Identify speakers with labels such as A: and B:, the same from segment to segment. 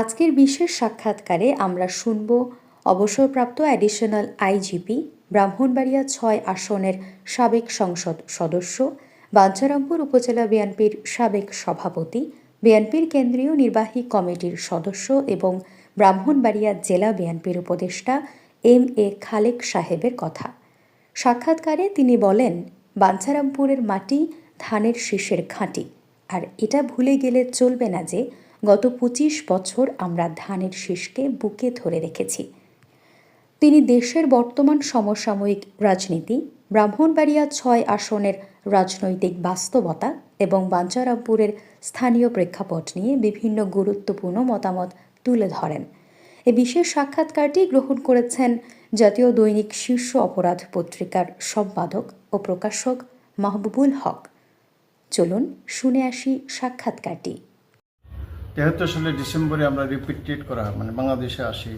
A: আজকের বিশেষ সাক্ষাৎকারে আমরা শুনব অবসরপ্রাপ্ত অ্যাডিশনাল আইজিপি ব্রাহ্মণবাড়িয়া ছয় আসনের সাবেক সংসদ সদস্য, বাঞ্ছারামপুর উপজেলা বিএনপির সাবেক সভাপতি, বিএনপির কেন্দ্রীয় নির্বাহী কমিটির সদস্য এবং ব্রাহ্মণবাড়িয়া জেলা বিএনপির উপদেষ্টা এম এ খালেক সাহেবের কথা। সাক্ষাৎকারে তিনি বলেন, বাঞ্ছারামপুরের মাটি ধানের শীষের ঘাঁটি। আর এটা ভুলে গেলে চলবে না যে গত পঁচিশ বছর আমরা ধানের শীষকে বুকে ধরে রেখেছি। তিনি দেশের বর্তমান সমসাময়িক রাজনীতি, ব্রাহ্মণবাড়িয়া ছয় আসনের রাজনৈতিক বাস্তবতা এবং বাঞ্চারামপুরের স্থানীয় প্রেক্ষাপট নিয়ে বিভিন্ন গুরুত্বপূর্ণ মতামত তুলে ধরেন। এ বিশেষ সাক্ষাৎকারটি গ্রহণ করেছেন জাতীয় দৈনিক শীর্ষ অপরাধ পত্রিকার সম্পাদক ও প্রকাশক মাহবুবুল হক। চলুন শুনে আসি সাক্ষাৎকারটি।
B: তেহাত্তর সালে ডিসেম্বরে আমরা রিপিটেড করা মানে বাংলাদেশে আসি।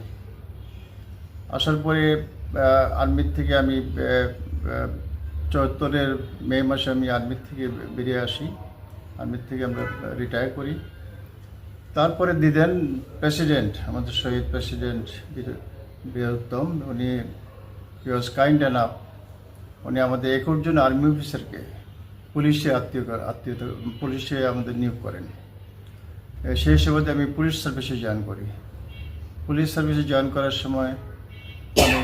B: আসার পরে আর্মির থেকে আমি চুয়াত্তরের মে মাসে আমি আর্মির থেকে বেরিয়ে আসি। আর্মির থেকে আমরা রিটায়ার করি। তারপরে দিদেন প্রেসিডেন্ট, আমাদের শহীদ প্রেসিডেন্ট বৃহত্তম উনি হি ওয়াজ কাইন্ড অ্যান্ড আপ উনি আমাদের একুশ জন আর্মি অফিসারকে পুলিশে আত্মীয় আত্মীয়তা, পুলিশে আমাদের নিয়োগ করেন। সেই হিসেবে আমি পুলিশ সার্ভিসে জয়েন করি। পুলিশ সার্ভিসে জয়েন করার সময় আমি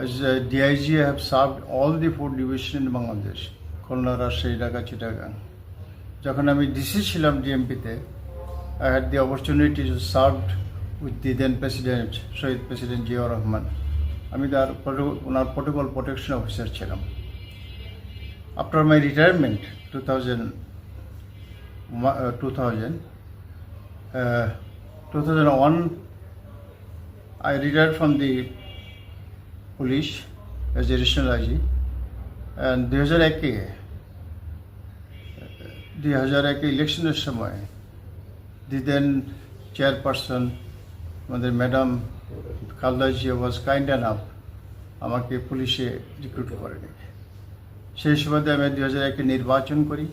B: I have served all the four division in Bangladesh, Khulna, Rajshahi, Dhaka, Chittagong. যখন আমি ডিসি ছিলাম ডিএমপিতে I had the opportunity to served with the then president Shahid president Zia Rahman আমি তার ওনার প্রোটোকল প্রোটেকশন অফিসার ছিলাম। After my retirement two thousand 2000 uh, 2001 I retired from the police as a additional IG and 2001 দুই হাজার একে ইলেকশনের সময় the then chairperson আমাদের madam Khaleda ji was kind enough আমাকে পুলিশে রিক্রুট করেনি। সেই সময় আমি দুই হাজার একে নির্বাচন করি।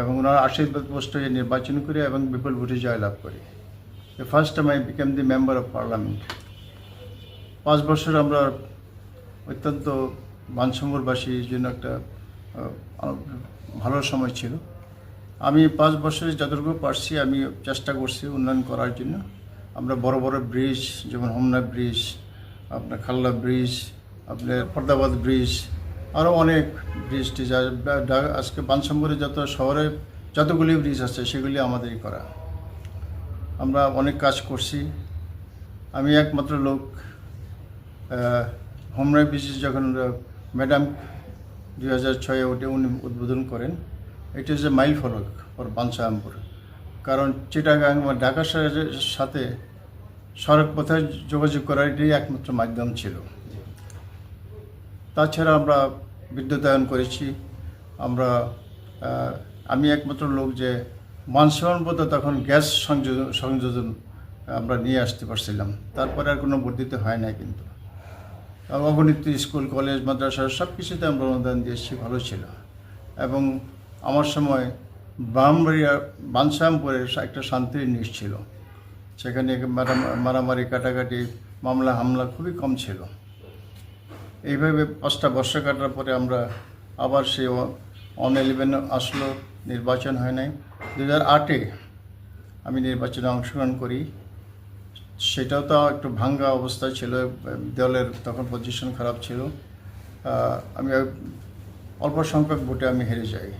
B: এবং ওনার আশীর্বাদ হয়ে নির্বাচন করি এবং বিপুল ভোটে জয়লাভ করি। First time I became the member of parliament পাঁচ বছর আমরা অত্যন্ত মানসম্বরবাসীর জন্য একটা ভালো সময় ছিল। আমি পাঁচ বছরে যতটুকু পারছি, আমি চেষ্টা করছি উন্নয়ন করার জন্য। আমরা বড় বড় ব্রিজ, যেমন হোমনা ব্রিজ, আপনার খাল্লা ব্রিজ, আপনার ফরদাবাদ ব্রিজ আরও অনেক ব্রিজ টিজ আজকে বানসাম্বরে যত শহরে যতগুলি ব্রিজ আছে, সেগুলি আমাদেরই করা। আমরা অনেক কাজ করছি। আমি একমাত্র লোক হোমরাই ব্রিজ যখন ম্যাডাম দুই হাজার ছয়ে ওটে উনি উদ্বোধন করেন এটা যে মাইল ফলক ওর বানসামপুর। কারণ চিটাগাং বা ঢাকা সাথে সড়ক পথে যোগাযোগ করার এটাই একমাত্র মাধ্যম ছিল। তাছাড়া আমরা বিদ্যুতায়ন করেছি। আমরা আমি একমাত্র লোক যে মানসিমান পথে তখন গ্যাস সংযোজন সংযোজন আমরা নিয়ে আসতে পারছিলাম। তারপরে আর কোনো বর্ধিত হয় না কিন্তু। অগণিত স্কুল, কলেজ, মাদ্রাসা সব কিছুতে আমরা অনুদান দিয়েছি, ভালো ছিল। এবং আমার সময় ব্রাহ্মবাড়িয়া বানশ্যামপুরের একটা শান্তির নিশ ছিল। সেখানে মারামারি, কাটাকাটি, মামলা, হামলা খুবই কম ছিল। এইভাবে পাঁচটা বর্ষা কাটার পরে আমরা আবার সে অন ইলেভেন আসলো, নির্বাচন হয় নাই। দু হাজার আটে আমি নির্বাচনে অংশগ্রহণ করি। সেটাও তো একটু ভাঙ্গা অবস্থায় ছিল, দলের তখন পজিশন খারাপ ছিল। আমি অল্প সংখ্যক ভোটে আমি হেরে যাই।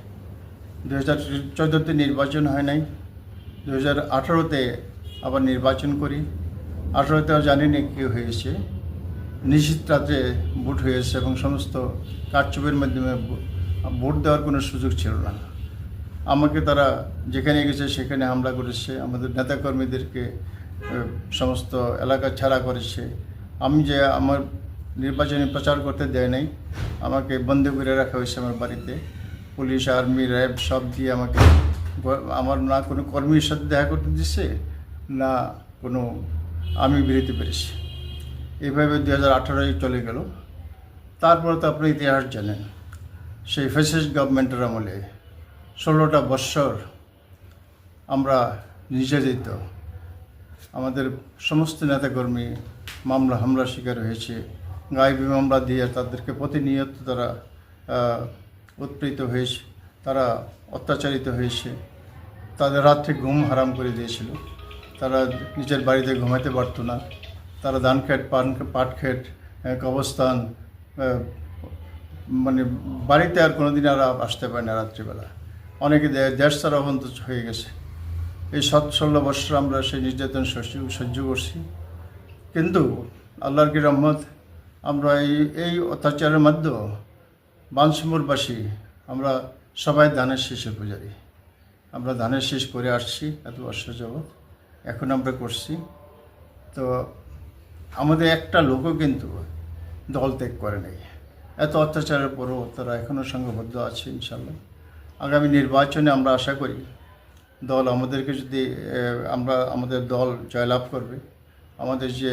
B: দু হাজার চোদ্দোতে নির্বাচন হয় নাই। দু হাজার আঠারোতে আবার নির্বাচন করি। আঠারোতেও জানি না কী হয়েছে। নিশ্চিত রাতে ভোট হয়েছে এবং সমস্ত কারচুপের মাধ্যমে ভোট দেওয়ার কোনো সুযোগ ছিল না। আমাকে তারা যেখানে গেছে সেখানে হামলা করেছে, আমাদের নেতাকর্মীদেরকে সমস্ত এলাকা ছাড়া করেছে। আমি যে আমার নির্বাচনী প্রচার করতে দেয় নাই, আমাকে বন্ধ করে রাখা হয়েছে আমার বাড়িতে। পুলিশ, আর্মি, র্যাব সব দিয়ে আমাকে আমার না কোনো কর্মীর সাথে দেখা করতে দিচ্ছে না কোনো আমি বেরোতে পেরেছি। এইভাবে দু হাজার আঠারোয় চলে গেল। তারপরে তো আপনি ইতিহাস জানেন, সেই ফেসিস গভর্নমেন্টের আমলে ষোলোটা বৎসর আমরা নির্যাতিত আমাদের সমস্ত নেতাকর্মী মামলা হামলার শিকার হয়েছে। গায়েবী মামলা দিয়ে তাদেরকে প্রতিনিয়ত তারা উৎপীড়িত হয়েছে, তারা অত্যাচারিত হয়েছে। তাদের রাত্রে ঘুম হারাম করে দিয়েছিল। তারা নিজের বাড়িতে ঘুমাতে পারতো না। তারা ধান খেট পান পাট খেট আহ, কবস্থান মানে বাড়িতে আর কোনোদিন আর আসতে পারে না রাত্রিবেলা। অনেকে দেশ ছাড়া অবন্ত হয়ে গেছে। এই সৎ ষোলো বছর আমরা সেই নির্যাতন সহ্য করছি। কিন্তু আল্লাহর কি রহমত আমরা এই এই অত্যাচারের মধ্যেও বানসমুরবাসী আমরা সবাই ধানের শীষের পূজারি। আমরা ধানের শীষ করে আসছি এত বছর যাবৎ। এখন আমরা করছি। তো আমাদের একটা লোকও কিন্তু দল ত্যাগ করে নেই। এত অত্যাচারের পরও তারা এখনও সংঘবদ্ধ আছে ইনশাল্লাহ আগামী নির্বাচনে আমরা আশা করি দল আমাদেরকে যদি আমরা আমাদের দল জয়লাভ করবে। আমাদের যে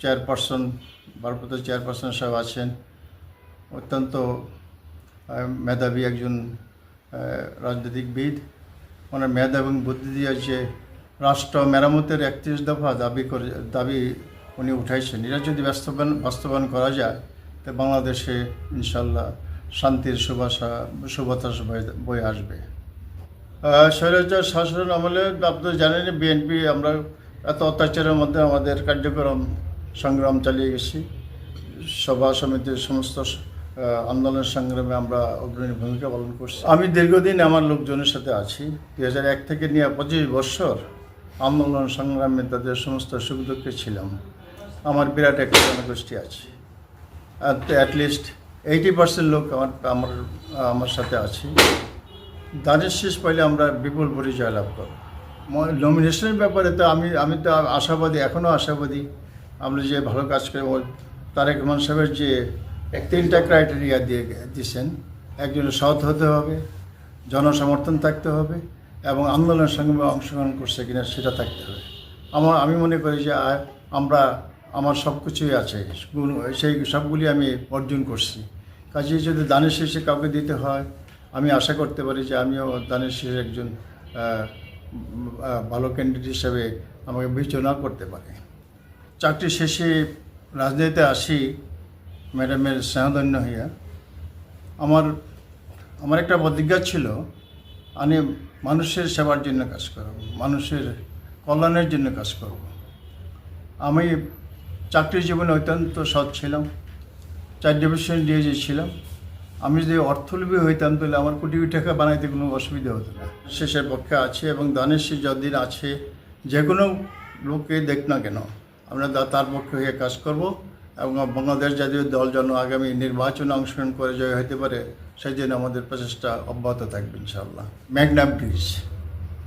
B: চেয়ারপারসন, ভারপ্রাপ্ত চেয়ারপারসন সাহেব আছেন, অত্যন্ত মেধাবী একজন রাজনৈতিকবিদ। ওনার মেধা এবং বুদ্ধি দিয়ে যে রাষ্ট্র মেরামতের একত্রিশ দফা দাবি করে, দাবি উনি উঠাইছেন। এটা যদি বাস্তবায়ন বাস্তবায়ন করা যায়, তো বাংলাদেশে ইনশাল্লাহ শান্তির সুবাসা সুবাতাস বয়ে- আসবে। স্বৈরাচার শাসন আমলে আপনি জানেন, বিএনপি আমরা এত অত্যাচারের মধ্যে আমাদের কার্যক্রম সংগ্রাম চালিয়ে গেছি। সভা সমিতির সমস্ত আন্দোলন সংগ্রামে আমরা অগ্রণী ভূমিকা পালন করছি। আমি দীর্ঘদিন আমার লোকজনের সাথে আছি। দু হাজার এক থেকে নিয়ে পঁচিশ বছর আন্দোলন সংগ্রামে তাদের সমস্ত সুখ দুঃখে ছিলাম। আমার বিরাট একটা জনগোষ্ঠী আছে। অ্যাটলিস্ট এইটি পার্সেন্ট লোক আমার আমার আমার সাথে আছে। দানের শেষ পাইলে আমরা বিপুল পরিচয় লাভ করব নমিনেশনের ব্যাপারে তো আমি আমি তো আশাবাদী এখনও আশাবাদী। আমরা যে ভালো কাজ করে তারেক রহমান সাহেবের যে তিনটা ক্রাইটেরিয়া দিয়ে দিয়েছেন। একজন সৎ হতে হবে, জনসমর্থন থাকতে হবে। এবং আন্দোলনের সঙ্গে অংশগ্রহণ করছে কিনা সেটা থাকতে হবে। আমার আমি মনে করি যে আমরা আমার সব কিছুই আছে সেই সবগুলি আমি অর্জন করছি। কাজে যদি দানের শেষে কাউকে দিতে হয়, আমি আশা করতে পারি যে আমিও দানের শেষে একজন ভালো ক্যান্ডিডেট হিসেবে আমাকে বিবেচনা করতে পারে। চাকরি শেষে রাজনীতিতে আসি, ম্যাডামের স্নেহধন্য হইয়া। আমার আমার একটা প্রতিজ্ঞা ছিল আমি মানুষের সেবার জন্য কাজ করব, মানুষের কল্যাণের জন্য কাজ করব। আমি চাকরি জীবনে অত্যন্ত সৎ ছিলাম, চার ডিভিশন দিয়ে যে ছিলাম। আমি যদি অর্থলোভী হইতাম, তাহলে আমার কোটি কোটি টাকা বানাইতে কোনো অসুবিধা হতো না। শেষের পক্ষে আছে এবং দানের শেষ যতদিন আছে, যে কোনো লোককে দেখ না কেন, আমরা তার পক্ষে হয়ে কাজ করব। এবং বাংলাদেশ জাতীয় দল যেন আগামী নির্বাচনে অংশগ্রহণ করে জয় হতে পারে সেই জন্য আমাদের প্রচেষ্টা অব্যাহত থাকবে ইনশাআল্লাহ। মেঘনা ব্রিজ।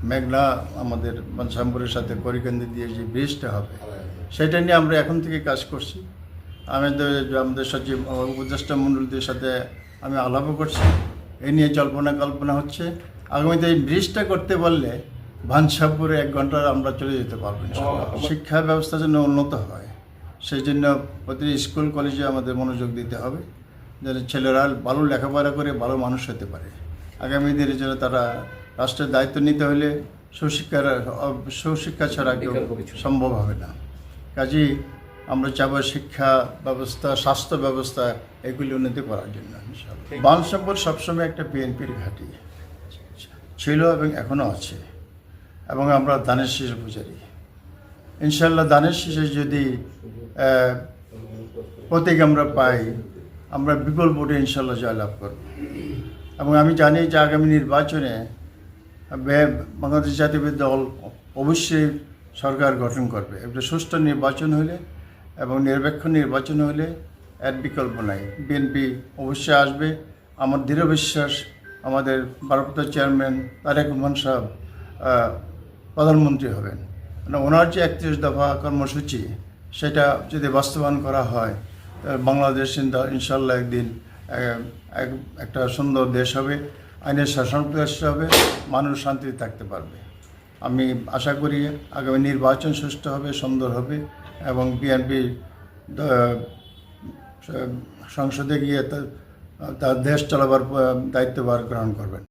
B: মেঘনা আমাদের মনসামপুরের সাথে করিকেন্দ্র দিয়ে যে ব্রিজটা হবে সেটা নিয়ে আমরা এখন থেকে কাজ করছি। আমাদের আমাদের সচিব উপদেষ্টা মণ্ডলীদের সাথে আমি আলাপও করছি। এ নিয়ে জল্পনা কল্পনা হচ্ছে আগামীতে এই ব্রিজটা করতে পারলে ভানসাপুরে এক ঘণ্টার আমরা চলে যেতে পারব। শিক্ষা ব্যবস্থা যেন উন্নত হয়। সেই জন্য প্রতি স্কুল কলেজে আমাদের মনোযোগ দিতে হবে যেন ছেলেরা ভালো লেখাপড়া করে ভালো মানুষ হতে পারে। আগামী দিনে যেন তারা রাষ্ট্রের দায়িত্ব নিতে হলে সুশিক্ষার সুশিক্ষা ছাড়া কেউ সম্ভব হবে না। কাজেই আমরা চাবো শিক্ষা ব্যবস্থা স্বাস্থ্য ব্যবস্থা এগুলি উন্নতি করার জন্য। বাল সম্পদ সবসময় একটা বিএনপির ঘাঁটি ছিল এবং এখনও আছে। এবং আমরা দানের শীষ পূজারি। ইনশাল্লাহ দানের শেষে যদি প্রতীক আমরা পাই, আমরা বিপুল ভোটে ইনশাল্লাহ জয়লাভ করব। এবং আমি জানি যে আগামী নির্বাচনে বাংলাদেশ জাতীয় দল অবশ্যই সরকার গঠন করবে। একটা সুষ্ঠু নির্বাচন হলে এবং নিরপেক্ষ নির্বাচন হলে এর বিকল্প নাই। বিএনপি অবশ্যই আসবে। আমার দৃঢ় বিশ্বাস, আমাদের ভারপ্রাপ্ত চেয়ারম্যান তারেক রহমান সাহেব প্রধানমন্ত্রী হবেন। ওনার যে একত্রিশ দফা কর্মসূচি, সেটা যদি বাস্তবায়ন করা হয় বাংলাদেশ ইনশা- ইনশাল্লাহ একদিন এক- একটা সুন্দর দেশ হবে, আইনের শাসন প্রতিষ্ঠা হবে, মানুষ শান্তিতে থাকতে পারবে। আমি আশা করি আগামী নির্বাচন সুষ্ঠু হবে, সুন্দর হবে, এবং বিএনপি সংসদে গিয়ে তার দেশ চালাবার দায়িত্বভার গ্রহণ করবেন।